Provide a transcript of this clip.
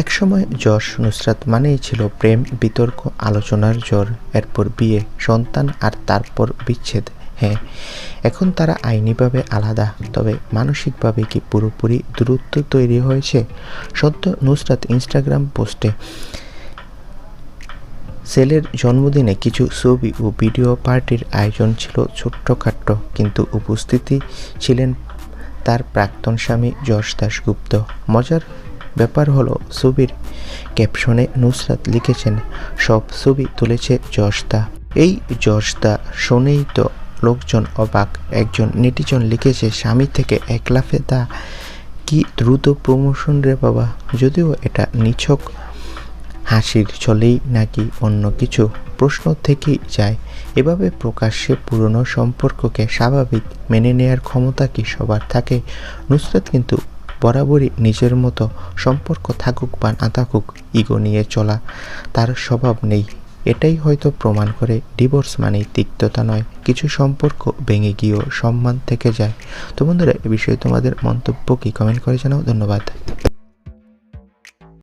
একসময় যশ নুসরাত মানেই ছিল প্রেম, বিতর্ক, আলোচনার জ্বর, এরপর বিয়ে, সন্তান আর তারপর বিচ্ছেদ। হ্যাঁ এখন তারা আইনিভাবে আলাদা, তবে মানসিকভাবে কি পুরোপুরি দূরত্ব তৈরি হয়েছে? সদ্য নুসরাত ইনস্টাগ্রাম পোস্টে সেলের জন্মদিনে কিছু ছবি ও ভিডিও পার্টির আয়োজন ছিল ছোট্টখাট্ট, কিন্তু উপস্থিতি ছিলেন তার প্রাক্তন স্বামী যশ দাশগুপ্ত। মজার ব্যাপার হলো ছবির ক্যাপশনে নুসরাত লিখেছেন, সব ছবি তুলেছে যশদা। এই যশদা শুনেই তো লোকজন অবাক। একজন নেটিজন লিখেছে, স্বামী থেকে এক লাফে, তা কি দ্রুত প্রমোশন রে বাবা? যদিও এটা নিছক হাসির চলেই নাকি অন্য কিছু প্রশ্ন থেকেই যায়। এভাবে প্রকাশ্যে পুরনো সম্পর্ককে স্বাভাবিক মেনে নেয়ার ক্ষমতা কি সবার থাকে? নুসরাত কিন্তু বরাবরই নিজের মতো সম্পর্ক থাকুক বা না থাকুক, ইগো নিয়ে চলা তার স্বভাব নেই। এটাই হয়তো প্রমাণ করে ডিভোর্স মানেই তিক্ততা নয়, কিছু সম্পর্ক ভেঙে গিয়েও সম্মান থেকে যায়। তো বন্ধুরা, এ বিষয়ে তোমাদের মন্তব্য কি? কমেন্ট করে জানাও। ধন্যবাদ।